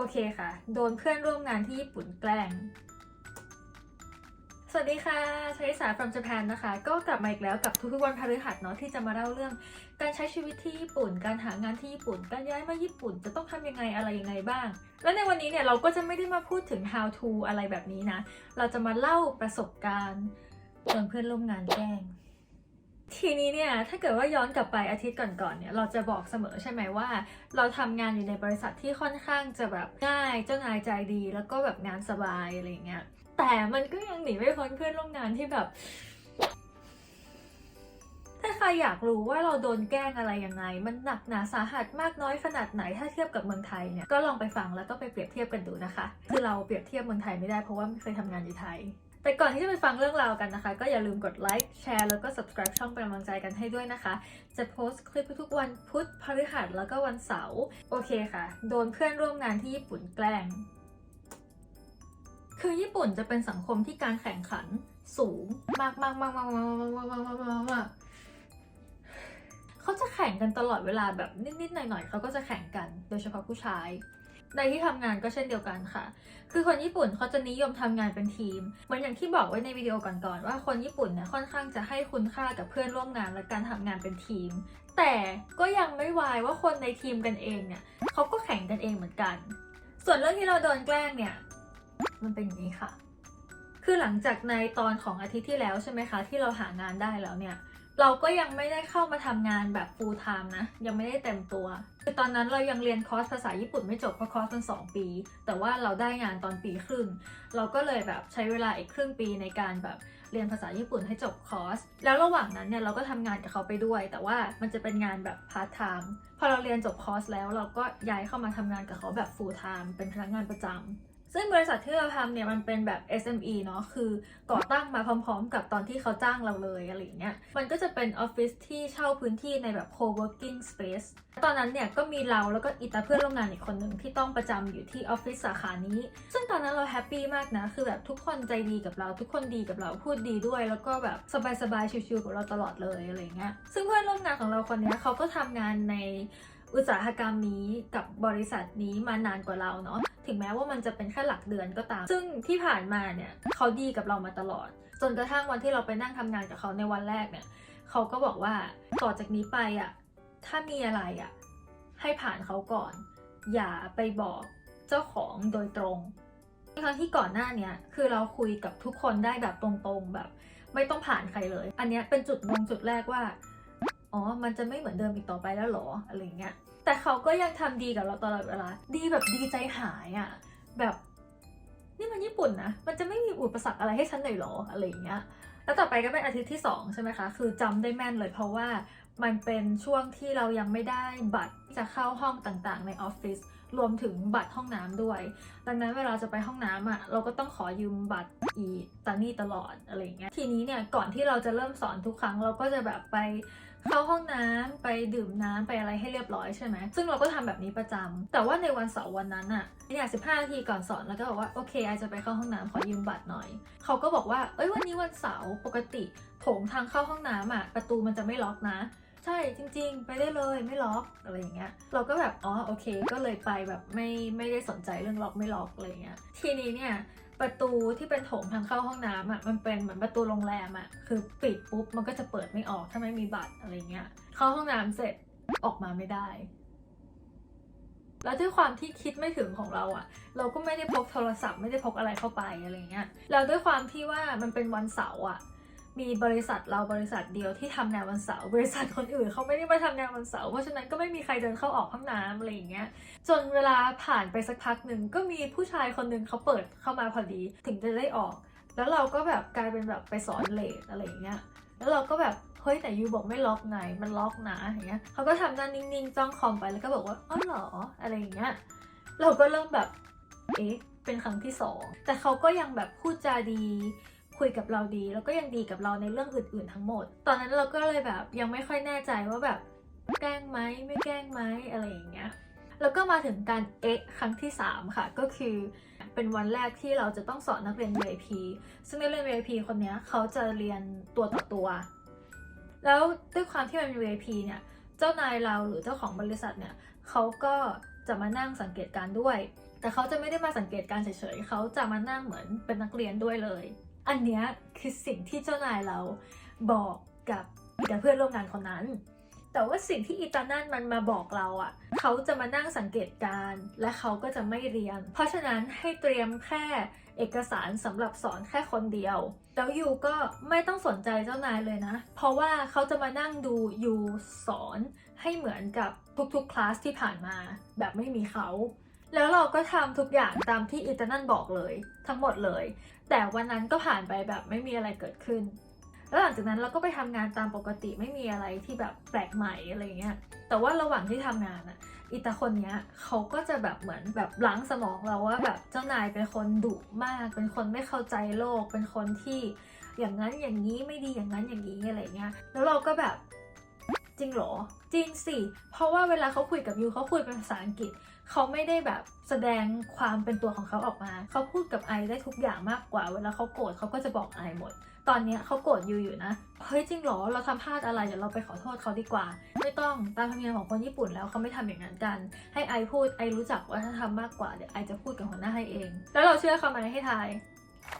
โอเคค่ะ โดนเพื่อนร่วมงานที่ญี่ปุ่นแกล้ง สวัสดีค่ะชลิสา from Japan นะคะ ก็กลับมาอีกแล้วกับทุกๆวันพฤหัสเนาะที่จะมาเล่าเรื่อง การใช้ชีวิตที่ญี่ปุ่น การหางานที่ญี่ปุ่น การย้ายมาญี่ปุ่นจะต้องทำยังไงอะไรยังไงบ้าง และในวันนี้เนี่ยเราก็จะไม่ได้มาพูดถึง how to อะไรแบบนี้นะ เราจะมาเล่าประสบการณ์โดนเพื่อนร่วมงานแกล้ง ทีนี้เนี่ยถ้าเกิดว่าย้อนกลับไปอาทิตย์ก่อนๆเนี่ยเราจะบอกเสมอใช่ไหมว่า เราทำงานอยู่ในบริษัทที่ค่อนข้างจะแบบง่ายเจ้านายใจดี แล้วก็แบบงานสบายอะไรเงี้ยแต่มันก็ยังหนีไม่พ้นเพื่อนร่วมงานที่แบบ ถ้าใครอยากรู้ว่าเราโดนแกล้งอะไรยังไง มันหนักหนาสาหัสมากน้อยขนาดไหนถ้าเทียบกับเมืองไทยเนี่ยก็ลองไปฟังแล้วก็ไปเปรียบเทียบกันดูนะคะ คือเราเปรียบเทียบเมืองไทยไม่ได้เพราะว่าไม่เคยทำงานอยู่ไทย แต่ก่อนที่จะไปฟังเรื่องราวกันนะคะ ก็อย่าลืมกดไลค์แชร์แล้วก็ subscribe ช่องเป็นกำลังใจกันให้ด้วยนะคะ จะโพสต์คลิปทุกวันพุธพฤหัสแล้วก็วันเสาร์โอเคค่ะ โดนเพื่อนร่วมงานที่ญี่ปุ่นแกล้ง คือญี่ปุ่นจะเป็นสังคมที่การแข่งขันสูงมากมากมากมากมากมากมากมากมากมากมากเขาจะแข่งกันตลอดเวลาแบบนิดๆหน่อยๆเขาก็จะแข่งกัน โดยเฉพาะผู้ชาย ในที่ทำงานก็เช่นเดียวกันค่ะ คือคนญี่ปุ่นเขาจะนิยมทำงานเป็นทีม เหมือนอย่างที่บอกไว้ในวิดีโอก่อนๆว่าคนญี่ปุ่นเนี่ยค่อนข้างจะให้คุณค่ากับเพื่อนร่วมงานและการทำงานเป็นทีม แต่ก็ยังไม่วายว่าคนในทีมกันเองเนี่ยเขาก็แข่งกันเองเหมือนกัน ส่วนเรื่องที่เราโดนแกล้งเนี่ยมันเป็นอย่างนี้ค่ะ คือหลังจากในตอนของอาทิตย์ที่แล้วใช่ไหมคะ ที่เราหางานได้แล้วเนี่ย เราก็ยังไม่ได้เข้ามาทำงานแบบ full time นะ ยังไม่ได้เต็มตัว คือตอนนั้นเรายังเรียนคอร์สภาษาญี่ปุ่นไม่จบเพราะคอร์สมันสองปี แต่ว่าเราได้งานตอนปีครึ่ง เราก็เลยแบบใช้เวลาอีกครึ่งปีในการแบบเรียนภาษาญี่ปุ่นให้จบคอร์ส แล้วระหว่างนั้นเนี่ยเราก็ทำงานกับเขาไปด้วย แต่ว่ามันจะเป็นงานแบบพาร์ทไทม์ พอเราเรียนจบคอร์สแล้วเราก็ย้ายเข้ามาทำงานกับเขาแบบ full time เป็นพนักงานประจำ ซึ่งบริษัทที่เราทำเนี่ยมันเป็นแบบ SME เนาะคือก่อตั้งมาพร้อมๆ กับตอนที่เขาจ้างเราเลยอะไรเงี้ยมันก็จะเป็นออฟฟิศที่เช่าพื้นที่ในแบบ co-working space ตอนนั้นเนี่ยก็มีเราแล้วก็อีตาเพื่อนร่วมงานอีกคนหนึ่งที่ต้องประจำอยู่ที่ออฟฟิศสาขานี้ ซึ่งตอนนั้นเราแฮปปี้มากนะ คือแบบทุกคนใจดีกับเราทุกคนดีกับเราพูดดีด้วย แล้วก็แบบสบายๆชิวๆกับเราตลอดเลยอะไรเงี้ยซึ่งเพื่อนร่วมงานของเราคนนี้เขาก็ทำงานใน อุตสาหกรรมนี้กับบริษัทนี้มานานกว่าเราเนาะถึงแม้ว่ามันจะเป็นแค่หลักเดือนก็ตาม ซึ่งที่ผ่านมาเนี่ยเขาดีกับเรามาตลอด จนกระทั่งวันที่เราไปนั่งทำงานกับเขาในวันแรกเนี่ยเขาก็บอกว่าต่อจากนี้ไปอะ่ะถ้ามีอะไรอะ่ะให้ผ่านเขาก่อน อย่าไปบอกเจ้าของโดยตรงทั้งที่ก่อนหน้าเนี้ยคือเราคุยกับทุกคนได้แบบตรงๆแบบ ไม่ต้องผ่านใครเลย อันเนี้ยเป็นจุดมงจุดแรกว่า อ๋อ มันจะไม่เหมือนเดิมอีกต่อไปแล้วหรออะไรเงี้ย แต่เขาก็ยังทำดีกับเราตลอดเวลา ดีแบบดีใจหายอะ่ะ แบบนี่มันญี่ปุ่นนะ มันจะไม่มีอุปสรรคอะไรให้ฉันหน่อยหรออะไรเงี้ย แล้วต่อไปก็เป็นอาทิตย์ที่สองใช่ไหมคะ คือจำได้แม่นเลยเพราะว่ามันเป็นช่วงที่เรายังไม่ได้บัตรจะเข้าห้องต่างๆ ในออฟฟิศรวมถึงบัตรห้องน้ำด้วย ดังนั้นเวลาจะไปห้องน้ำอะเราก็ต้องขอยืมบัตรอีตานี่ตลอดอะไรเงี้ย ทีนี้เนี่ยก่อนที่เราจะเริ่มสอนทุกครั้งเราก็จะแบบไป เข้าห้องน้ำไปดื่มน้ำไปอะไรให้เรียบร้อยใช่ไหมซึ่งเราก็ทำแบบนี้ประจำแต่ว่าในวันเสาร์วันนั้นอะเนี่ยสิบห้านาทีก่อนสอนแล้วก็บอกว่าโอเคไอจะไปเข้าห้องน้ำขอยืมบัตรหน่อยเขาก็บอกว่าเอ้ยวันนี้วันเสาร์ปกติโถงทางเข้าห้องน้ำอะประตูมันจะไม่ล็อกนะใช่จริง ๆ ไปได้เลยไม่ล็อกอะไรอย่างเงี้ยเราก็แบบอ๋อโอเค ก็เลยไปแบบไม่ไม่ได้สนใจเรื่องล็อกไม่ล็อกอะไรเงี้ยทีนี้เนี่ย ประตูที่เป็นโถงทางเข้าห้องน้ำอะมันเป็นเหมือนประตูโรงแรมอะคือปิดปุ๊บมันก็จะเปิดไม่ออกถ้าไม่มีบัตรอะไรเงี้ยเข้าห้องน้ำเสร็จออกมาไม่ได้ แล้วด้วยความที่คิดไม่ถึงของเราอะเราก็ไม่ได้พกโทรศัพท์ไม่ได้พกอะไรเข้าไปอะไรเงี้ยแล้วด้วยความที่ว่ามันเป็นวันเสาร์อะ มีบริษัทเราบริษัทเดียวที่ทำงานวันเสาร์บริษัทคนอื่นเขาไม่ได้มาทำงานวันเสาร์เพราะฉะนั้นก็ไม่มีใครเดินเข้าออกห้องน้ำอะไรอย่างเงี้ยจนเวลาผ่านไปสักพักหนึ่งก็มีผู้ชายคนหนึ่งเขาเปิดเข้ามาพอดีถึงจะได้ออก แล้วเราก็แบบกลายเป็นแบบไปสอนเลทอะไรอย่างเงี้ยแล้วเราก็แบบเฮ้ยแต่ยูบอกไม่ล็อกไงมันล็อกนะอย่างเงี้ยเขาก็ทำหน้านิ่งๆจ้องคอมไปแล้วก็บอกว่าอ๋อเหรออะไรอย่างเงี้ยเราก็เริ่มแบบเอ๊ะเป็นครั้งที่สองแต่เขาก็ยังแบบพูดจาดี คุยกับเราดี แล้วก็ยังดีกับเราในเรื่องอื่นๆทั้งหมด ตอนนั้นเราก็เลยแบบยังไม่ค่อยแน่ใจว่าแบบแกล้งไหมไม่แกล้งไหมอะไรอย่างเงี้ยแล้วก็มาถึงการเอ๊ะครั้งที่ 3 ค่ะ ก็คือเป็นวันแรกที่เราจะต้องสอนนักเรียน VIP ซึ่งนักเรียน VIP คนนี้เขาจะเรียนตัวต่อตัว แล้วด้วยความที่มันเป็น VIP เนี่ยเจ้านายเราหรือเจ้าของบริษัทเนี่ยเขาก็จะมานั่งสังเกตการ์ด้วย แต่เขาจะไม่ได้มาสังเกตการ์เฉยๆเขาจะมานั่งเหมือนเป็นนักเรียนด้วยเลย อันเนี้ยคือสิ่งที่เจ้านายเราบอกกับกับเพื่อนร่วมงานคนนั้น แต่ว่าสิ่งที่อีตานั่นมันมาบอกเราอะ่ะ เขาจะมานั่งสังเกตการและเขาก็จะไม่เรียน เพราะฉะนั้นให้เตรียมแค่เอกสารสำหรับสอนแค่คนเดียว แล้วยูก็ไม่ต้องสนใจเจ้านายเลยนะ เพราะว่าเขาจะมานั่งดูยูสอนให้เหมือนกับทุกๆคลาสที่ผ่านมาแบบไม่มีเขา แล้วเราก็ทำทุกอย่างตามที่อีตานั่นบอกเลย ทั้งหมดเลย แต่วันนั้นก็ผ่านไปแบบไม่มีอะไรเกิดขึ้น แล้วหลังจากนั้นเราก็ไปทำงานตามปกติไม่มีอะไรที่แบบแปลกใหม่อะไรเงี้ยแต่ว่าระหว่างที่ทำงานอะอีตาคนเนี้ยเขาก็จะแบบเหมือนแบบล้างสมองเราว่าแบบเจ้านายเป็นคนดุมาก เป็นคนไม่เข้าใจโลก เป็นคนที่อย่างนั้นอย่างนี้ไม่ดีอย่างนั้นอย่างนี้อะไรเงี้ยแล้วเราก็แบบ จริงเหรอ จริงสิ เพราะว่าเวลาเขาคุยกับยูเขาคุยเป็นภาษาอังกฤษ เขาไม่ได้แบบแสดงความเป็นตัวของเขาออกมา เขาพูดกับไอได้ทุกอย่างมากกว่า เวลาเขาโกรธเขาก็จะบอกไอหมด ตอนนี้เขาโกรธยูอยู่นะ เฮ้ยจริงเหรอ เราทำพลาดอะไรเดี๋ยวเราไปขอโทษเขาดีกว่า ไม่ต้อง ตามธรรมเนียมของคนญี่ปุ่นแล้วเขาไม่ทำอย่างนั้นกัน ให้ไอพูดไอรู้จักวัฒนธรรมมากกว่า เดี๋ยวไอจะพูดกับหัวหน้าให้เอง แล้วเราเชื่อเขาไหมให้ทาย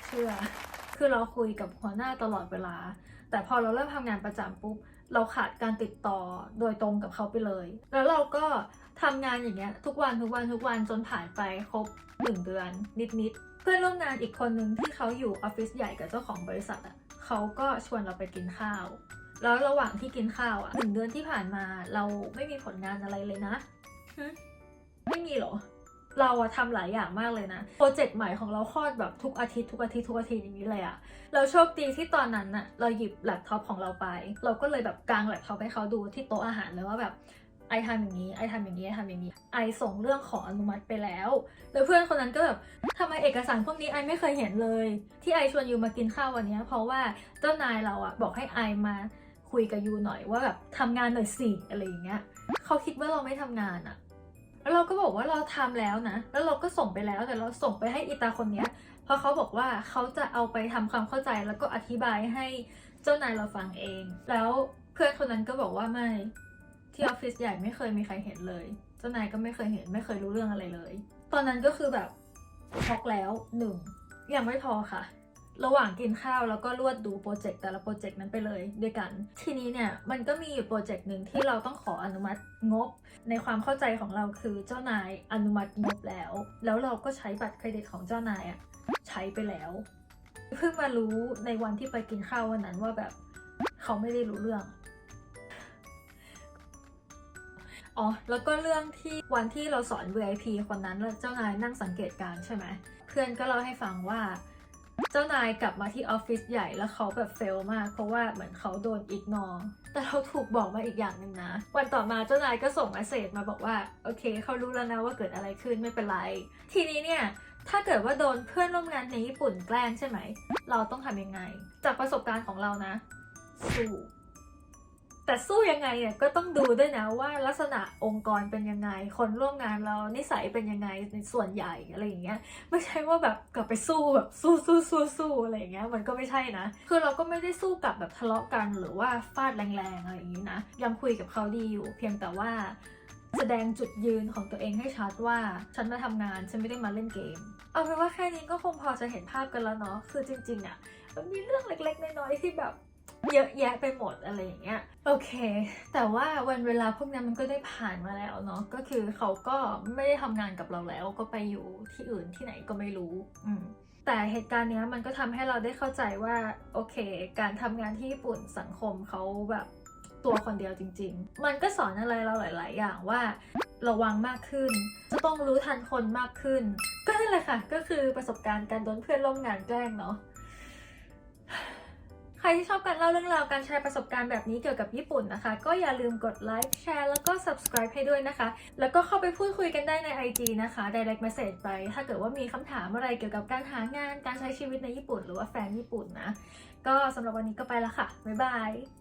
เชื่อ คือเราคุยกับหัวหน้าตลอดเวลา แต่พอเราเริ่มทำงานประจำปุ๊บ เราขาดการติดต่อโดยตรงกับเขาไปเลย แล้วเราก็ทำงานอย่างเงี้ยทุกวันทุกวันทุกวันจนผ่านไปครบหนึ่งเดือนนิดๆเพื่อนร่วมงานอีกคนนึงที่เขาอยู่ออฟฟิศใหญ่กับเจ้าของบริษัทอะเขาก็ชวนเราไปกินข้าว แล้วระหว่างที่กินข้าวอะหนึ่งเดือนที่ผ่านมาเราไม่มีผลงานอะไรเลยนะไม่มีเหรอ เราอะทำหลายอย่างมากเลยนะโปรเจกต์ใหม่ของเราคลอดแบบทุกอาทิตย์ทุกอาทิตย์ทุกอาทิตย์อย่างนี้เลยอะเราโชคดีที่ตอนนั้นน่ะเราหยิบแล็ปท็อปของเราไป เราก็เลยแบบกางแล็ปท็อปให้เขาดูที่โต๊ะอาหารเลยว่าแบบไอทำอย่างนี้ไอทำอย่างนี้ไอทำอย่างนี้ไอส่งเรื่องขออนุมัติไปแล้ว แล้วเพื่อนคนนั้นก็แบบทำไมเอกสารพวกนี้ไอไม่เคยเห็นเลย ที่ไอชวนยูมากินข้าววันนี้เพราะว่าเจ้านายเราอะบอกให้ไอมาคุยกับยูหน่อยว่าแบบทำงานหน่อยสิอะไรอย่างเงี้ยเขาคิดว่าเราไม่ทำงานอะ แล้วเราก็บอกว่าเราทำแล้วนะ แล้วเราก็ส่งไปแล้วแต่เราส่งไปให้อีตาคนเนี้ยเพราะเขาบอกว่าเขาจะเอาไปทำความเข้าใจแล้วก็อธิบายให้เจ้านายเราฟังเอง แล้วเพื่อนคนนั้นก็บอกว่าไม่ที่ออฟฟิศใหญ่ไม่เคยมีใครเห็นเลย เจ้านายก็ไม่เคยเห็นไม่เคยรู้เรื่องอะไรเลย ตอนนั้นก็คือแบบช็อกแล้วหนึ่งยังไม่พอค่ะ ระหว่างกินข้าวแล้วก็รวดดูโปรเจกต์แต่ละโปรเจกต์นั้นไปเลยด้วยกัน ทีนี้เนี่ยมันก็มีอยู่โปรเจกต์หนึ่งที่เราต้องขออนุมัติงบ ในความเข้าใจของเราคือเจ้านายอนุมัติงบแล้ว แล้วเราก็ใช้บัตรเครดิตของเจ้านายอะใช้ไปแล้ว เพิ่งมารู้ในวันที่ไปกินข้าววันนั้นว่าแบบเขาไม่ได้รู้เรื่องอ๋อแล้วก็เรื่องที่วันที่เราสอน VIP คนนั้นแล้วเจ้านายนั่งสังเกตการใช่ไหมเพื่อนก็เล่าให้ฟังว่า เจ้านายกลับมาที่ออฟฟิศใหญ่แล้วเขาแบบเฟลมาก เพราะว่าเหมือนเขาโดนอีกนอแต่เราถูกบอกมาอีกอย่างหนึ่งนะ วันต่อมาเจ้านายก็ส่งเมสเซจมาบอกว่า โอเค เขารู้แล้วนะว่าเกิดอะไรขึ้นไม่เป็นไร ทีนี้เนี่ยถ้าเกิดว่าโดนเพื่อนร่วมงานในญี่ปุ่นแกล้งใช่ไหม เราต้องทำยังไง จากประสบการณ์ของเรานะ สู้ แต่สู้ยังไงเนี่ยก็ต้องดูด้วยนะว่าลักษณะองค์กรเป็นยังไง คนร่วมงานเรานิสัยเป็นยังไงในส่วนใหญ่อะไรอย่างเงี้ยไม่ใช่ว่าแบบกลับไปสู้แบบสู้สู้สู้สู้อะไรอย่างเงี้ยมันก็ไม่ใช่นะ คือเราก็ไม่ได้สู้กับแบบทะเลาะกันหรือว่าฟาดแรงๆอะไรอย่างนี้นะยังคุยกับเขาดีอยู่ เพียงแต่ว่า แสดงจุดยืนของตัวเองให้ชัดว่าฉันมาทำงานฉันไม่ได้มาเล่นเกม เอาเป็นว่าแค่นี้ก็คงพอจะเห็นภาพกันแล้วเนาะคือจริงๆอะ่ะมันมีเรื่องเล็กๆน้อยๆที่แบบ เยอะแยะไปหมดอะไรอย่างเงี้ยโอเค แต่ว่าวันเวลาพวกนั้นมันก็ได้ผ่านมาแล้วเนาะก็คือเขาก็ไม่ได้ทำงานกับเราแล้วก็ไปอยู่ที่อื่นที่ไหนก็ไม่รู้อืมแต่เหตุการณ์เนี้ยมันก็ทำให้เราได้เข้าใจว่าโอเค การทำงานที่ญี่ปุ่นสังคมเขาแบบตัวคนเดียวจริง ๆ มันก็สอนอะไรเราหลาย ๆ อย่างว่าระวังมากขึ้น จะต้องรู้ทันคนมากขึ้น ก็นั่นแหละค่ะ ก็คือประสบการณ์การโดนเพื่อนร่วมงานแกล้งเนาะ ใครที่ชอบการเล่าเรื่องราวการแชร์ประสบการณ์แบบนี้เกี่ยวกับญี่ปุ่นนะคะ ก็อย่าลืมกดไลค์แชร์แล้วก็ subscribe ให้ด้วยนะคะ แล้วก็เข้าไปพูดคุยกันได้ใน IG นะคะ direct message ไป ถ้าเกิดว่ามีคำถามอะไรเกี่ยวกับการหางานการใช้ชีวิตในญี่ปุ่น หรือว่าแฟนญี่ปุ่นนะ ก็สำหรับวันนี้ก็ไปละค่ะ บ๊ายบาย